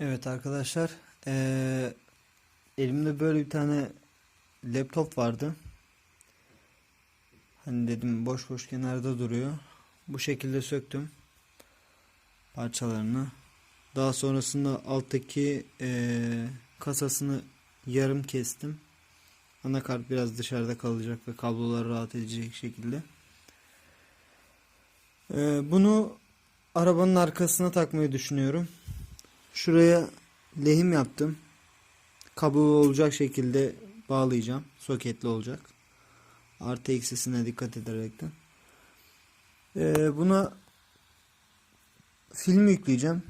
Evet arkadaşlar, eee, elimde böyle bir tane laptop vardı. Hani dedim boş boş kenarda duruyor. Bu şekilde söktüm parçalarını. Daha sonrasında alttaki eee, kasasını yarım kestim. Anakart biraz dışarıda kalacak ve kablolar rahat edecek şekilde. Eee, bunu arabanın arkasına takmayı düşünüyorum. Şuraya lehim yaptım. Kabuğu olacak şekilde bağlayacağım. Soketli olacak. Artı eksisine dikkat ederekten. Ee, buna film yükleyeceğim.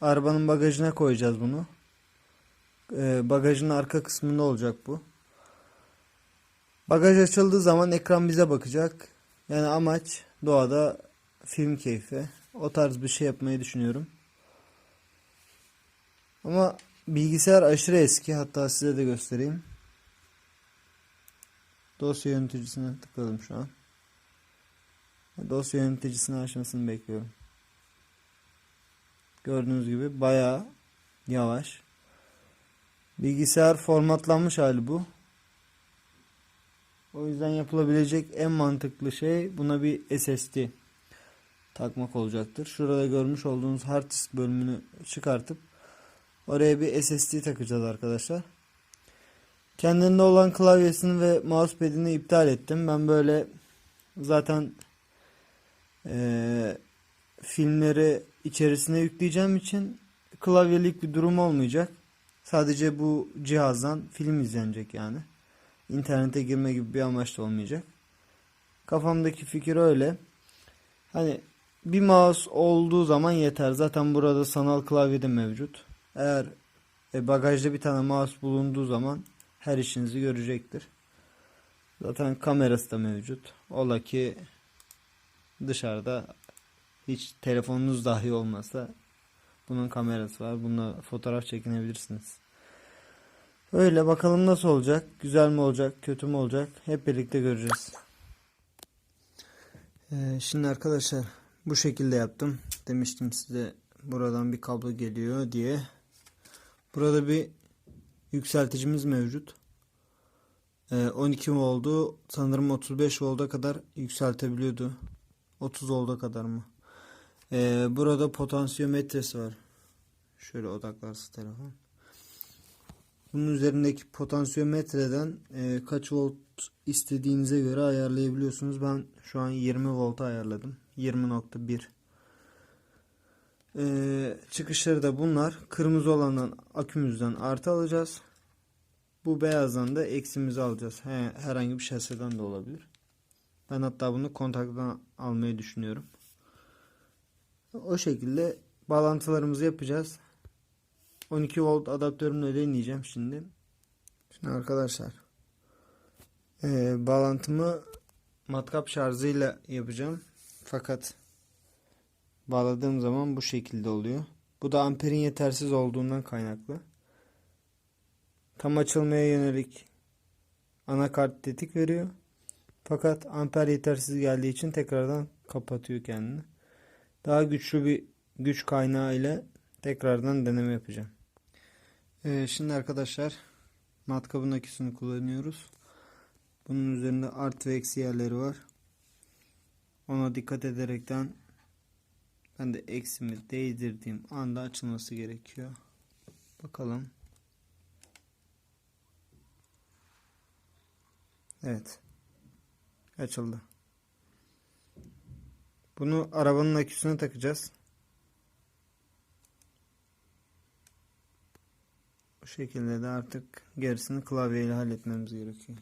Arabanın bagajına koyacağız bunu. Ee, bagajın arka kısmında olacak bu. Bagaj açıldığı zaman ekran bize bakacak. Yani amaç doğada film keyfi. O tarz bir şey yapmayı düşünüyorum. Ama bilgisayar aşırı eski. Hatta size de göstereyim. Dosya yöneticisine tıkladım şu an. Dosya yöneticisini açmasını bekliyorum. Gördüğünüz gibi bayağı yavaş. Bilgisayar formatlanmış hali bu. O yüzden yapılabilecek en mantıklı şey buna bir SSD takmak olacaktır. Şurada görmüş olduğunuz hard disk bölümünü çıkartıp Oraya bir SSD takacağız arkadaşlar. Kendinde olan klavyesini ve mousepad'ini iptal ettim. Ben böyle zaten eee, filmleri içerisine yükleyeceğim için klavyelik bir durum olmayacak. Sadece bu cihazdan film izlenecek yani. İnternete girme gibi bir amaç da olmayacak. Kafamdaki fikir öyle. Hani bir mouse olduğu zaman yeter. Zaten burada sanal klavye de mevcut. Eğer e, bagajda bir tane mouse bulunduğu zaman her işinizi görecektir. Zaten kamerası da mevcut. Ola ki dışarıda hiç telefonunuz dahi olmasa bunun kamerası var. Bununla fotoğraf çekinebilirsiniz. Öyle bakalım nasıl olacak? Güzel mi olacak? Kötü mü olacak? Hep birlikte göreceğiz. Ee, şimdi arkadaşlar bu şekilde yaptım. Demiştim size buradan bir kablo geliyor diye. Burada bir yükselticimiz mevcut. Ee, 12 voltu sanırım 35 volta kadar yükseltebiliyordu. 30 volta kadar mı? Ee, burada potansiyometresi var. Şöyle odaklarsa telefon. Bunun üzerindeki potansiyometreden e, kaç volt istediğinize göre ayarlayabiliyorsunuz. Ben şu an 20 volta ayarladım. 20.1 ee, çıkışları da bunlar. Kırmızı olandan akümüzden artı alacağız. Bu beyazdan da eksimizi alacağız. He, herhangi bir şaseden de olabilir. Ben hatta bunu kontaktan almayı düşünüyorum. O şekilde bağlantılarımızı yapacağız. 12 volt adaptörümle deneyeceğim şimdi. Şimdi arkadaşlar ee, bağlantımı matkap şarjıyla yapacağım. Fakat bağladığım zaman bu şekilde oluyor. Bu da amperin yetersiz olduğundan kaynaklı. Tam açılmaya yönelik anakart tetik veriyor. Fakat amper yetersiz geldiği için tekrardan kapatıyor kendini. Daha güçlü bir güç kaynağı ile tekrardan deneme yapacağım. Ee, şimdi arkadaşlar matkabın aküsünü kullanıyoruz. Bunun üzerinde art ve eksi yerleri var. Ona dikkat ederekten ben de eksimi değdirdiğim anda açılması gerekiyor. Bakalım. Evet. Açıldı. Bunu arabanın aküsüne takacağız. Bu şekilde de artık gerisini klavyeyle halletmemiz gerekiyor.